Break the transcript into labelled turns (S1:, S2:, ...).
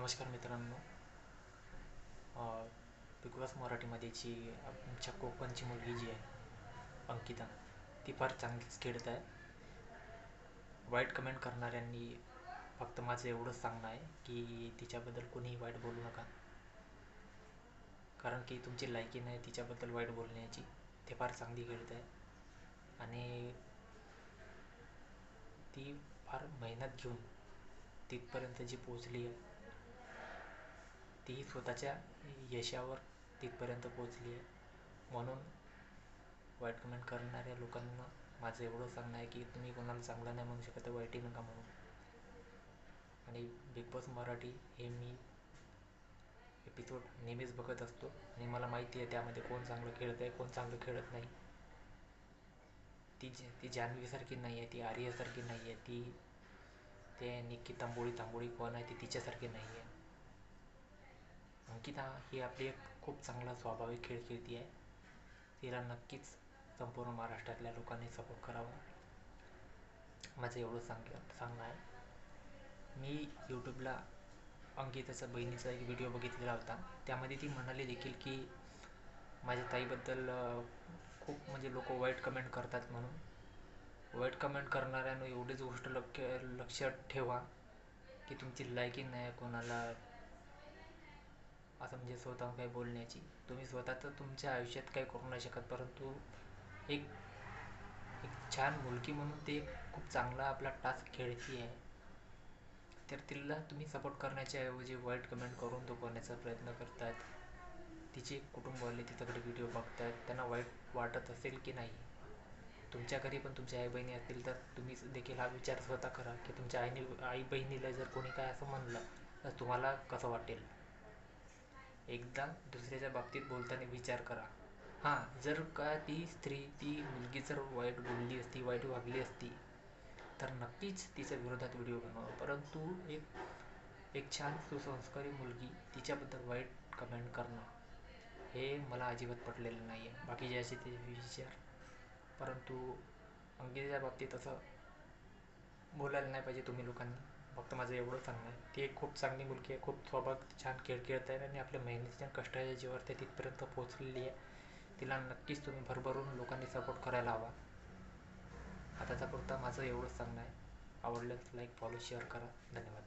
S1: नमस्कार मित्रांनो. Big boss मराठीमध्ये जी आमच्या कोकणची मुलगी जी आहे अंकिता ती फार चांगलीच खेळत आहे. वाईट कमेंट करणाऱ्यांनी फक्त माझं एवढंच सांगणं आहे की तिच्याबद्दल कोणीही वाईट बोलू नका. कारण की तुमची लायकी नाही तिच्याबद्दल वाईट बोलण्याची ते फार चांगली खेळत आहे. आणि ती फार मेहनत घेऊन तिथपर्यंत जी पोचली आहे ती स्वतःच्या यशावर तिथपर्यंत पोचली आहे. म्हणून वाईट कमेंट करणाऱ्या लोकांना माझं एवढं सांगणं आहे की तुम्ही कोणाला चांगलं नाही म्हणू शकत तर वाईटही नका म्हणू. आणि बिग बॉस मराठी हे मी एपिसोड नेहमीच बघत असतो आणि मला माहिती आहे त्यामध्ये कोण चांगलं खेळत आहे कोण चांगलं खेळत नाही. ती ती जान्हवीसारखी नाही आहे ती आर्यासारखी नाही आहे ती ते निक्की तांबोळी तांबोळी कोण आहे ती तिच्यासारखी नाही आहे. अंकिता ही आपली एक खूप चांगला स्वाभाविक खेळ खेळती आहे. तिला नक्कीच संपूर्ण महाराष्ट्रातल्या लोकांनी सपोर्ट करावा. माझं एवढं सांग सांगणं आहे. मी यूट्यूबला अंकिताच्या बहिणीचा एक व्हिडिओ बघितलेला होता. त्यामध्ये ती म्हणाली देखील की माझ्या ताईबद्दल खूप म्हणजे लोक वाईट कमेंट करतात म्हणून. वाईट कमेंट करणाऱ्यानं एवढीच गोष्ट लक्ष लक्षात ठेवा की तुमची लायकी नाही कोणाला असं म्हणजे स्वतः काही बोलण्याची. तुम्ही स्वतः तर तुमच्या आयुष्यात काही करू नाही शकत परंतु एक एक छान मुलगी म्हणून ते खूप चांगला आपला टास्क खेळती आहे. तर तिला तुम्ही सपोर्ट करण्याच्या ऐवजी वाईट कमेंट करून दुखवण्याचा प्रयत्न करतात. तिचे कुटुंबवाले तिच्याकडे व्हिडिओ बघतात. त्यांना वाईट वाटत असेल की नाही? तुमच्या घरी पण तुमच्या आई बहिणी असतील तर तुम्ही देखील हा विचार स्वतः करा की तुमच्या आईने आई बहिणीला जर कोणी काय असं म्हणलं तर तुम्हाला कसं वाटेल? एकदा दुसऱ्याच्या बाबतीत बोलताना विचार करा. हां जर का ती स्त्री ती मुलगी जर वाईट बोलली असती वाईट वागली असती तर नक्कीच तिच्या विरोधात व्हिडिओ बनवा. परंतु एक एक छान सुसंस्कारी मुलगी तिच्याबद्दल वाईट कमेंट करणं हे मला अजिबात पटलेलं नाही आहे बाकीचे असे ते विचार. परंतु अंगेच्या बाबतीत असं बोलायला नाही पाहिजे तुम्ही लोकांनी. फक्त माझं एवढं सांगणं आहे. ती एक खूप चांगली मुलगी आहे. खूप स्वभाग छान खेळ खेळत आहे आणि आपल्या मेहनतीच्या कष्टाच्या जीवावर ते तिथपर्यंत पोचलेली आहे. तिला नक्कीच तुम्ही भरभरून लोकांनी सपोर्ट करायला हवा. आताचा पुरता माझं एवढंच सांगणं आहे. आवडल्यास लाईक फॉलो शेअर करा. धन्यवाद.